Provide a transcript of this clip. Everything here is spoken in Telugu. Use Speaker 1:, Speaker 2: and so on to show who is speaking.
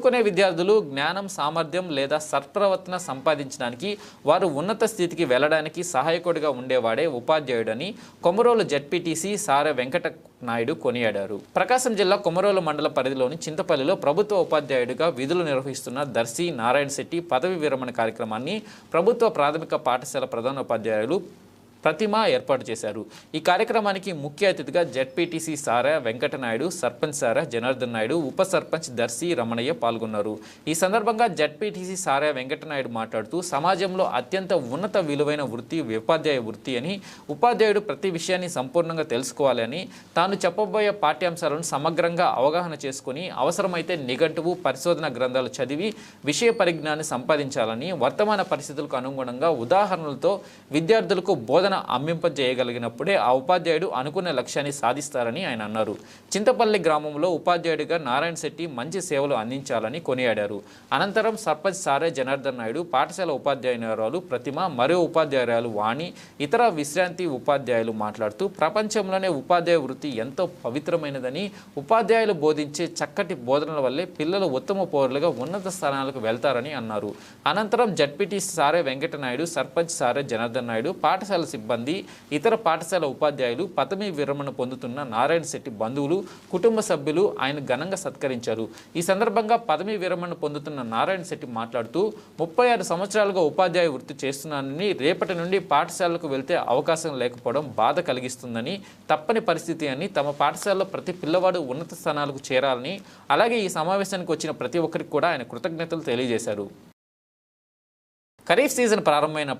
Speaker 1: చదువుకునే విద్యార్థులు జ్ఞానం సామర్థ్యం లేదా సత్ప్రవర్తన సంపాదించడానికి వారు ఉన్నత స్థితికి వెళ్ళడానికి సహాయకుడిగా ఉండేవాడే ఉపాధ్యాయుడని కొమరోలు జడ్పీటీసీ సార వెంకట నాయుడు కొనియాడారు. ప్రకాశం జిల్లా కొమరోలు మండల పరిధిలోని చింతపల్లిలో ప్రభుత్వ ఉపాధ్యాయుడిగా విధులు నిర్వహిస్తున్న దర్శి నారాయణ శెట్టి పదవి విరమణ కార్యక్రమాన్ని ప్రభుత్వ ప్రాథమిక పాఠశాల ప్రధానోపాధ్యాయులు ప్రతిమ ఏర్పాటు చేశారు. ఈ కార్యక్రమానికి ముఖ్య అతిథిగా జెడ్పీటీసీ సారా వెంకటనాయుడు సర్పంచ్ సారా జనార్దన్ నాయుడు ఉప సర్పంచ్ దర్శి రమణయ్య పాల్గొన్నారు. ఈ సందర్భంగా జెడ్పీటీసీ సారా వెంకటనాయుడు మాట్లాడుతూ సమాజంలో అత్యంత ఉన్నత విలువైన వృత్తి ఉపాధ్యాయ వృత్తి అని ఉపాధ్యాయుడు ప్రతి విషయాన్ని సంపూర్ణంగా తెలుసుకోవాలని తాను చెప్పబోయే పాఠ్యాంశాలను సమగ్రంగా అవగాహన చేసుకుని అవసరమైతే నిఘంటువు పరిశోధన గ్రంథాలు చదివి విషయ పరిజ్ఞాన్ని సంపాదించాలని వర్తమాన పరిస్థితులకు అనుగుణంగా ఉదాహరణలతో విద్యార్థులకు బోధన అందింపజేయగలిగినప్పుడే ఆ ఉపాధ్యాయుడు అనుకున్న లక్ష్యాన్ని సాధిస్తారని ఆయన అన్నారు. చింతపల్లి గ్రామంలో ఉపాధ్యాయుడిగా నారాయణ శెట్టి మంచి సేవలు అందించాలని కొనియాడారు. అనంతరం సర్పంచ్ సారే జనార్దన్ నాయుడు పాఠశాల ఉపాధ్యాయురాలు ప్రతిమ మరో ఉపాధ్యాయురాలు వాణి ఇతర విశ్రాంతి ఉపాధ్యాయులు మాట్లాడుతూ ప్రపంచంలోనే ఉపాధ్యాయ వృత్తి ఎంతో పవిత్రమైనదని ఉపాధ్యాయులు బోధించే చక్కటి బోధనల వల్లే పిల్లలు ఉత్తమ పౌరులుగా ఉన్నత స్థానాలకు వెళ్తారని అన్నారు. అనంతరం జడ్పీటీ సారే వెంకటనాయుడు సర్పంచ్ సారే జనార్దన్ నాయుడు పాఠశాల సిబ్బంది ఇతర పాఠశాల ఉపాధ్యాయులు పదవి విరమణ పొందుతున్న నారాయణ శెట్టి బంధువులు కుటుంబ సభ్యులు ఆయన ఘనంగా సత్కరించారు. ఈ సందర్భంగా పదవి విరమణ పొందుతున్న నారాయణ శెట్టి మాట్లాడుతూ ముప్పై ఆరు సంవత్సరాలుగా ఉపాధ్యాయ వృత్తి చేస్తున్నానని రేపటి నుండి పాఠశాలకు వెళ్తే అవకాశం లేకపోవడం బాధ కలిగిస్తుందని తప్పని పరిస్థితి అని తమ పాఠశాలలో ప్రతి పిల్లవాడు ఉన్నత స్థానాలకు చేరాలని అలాగే ఈ సమావేశానికి వచ్చిన ప్రతి ఒక్కరికి కూడా ఆయన కృతజ్ఞతలు తెలియజేశారు. ఖరీఫ్ సీజన్ ప్రారంభమైన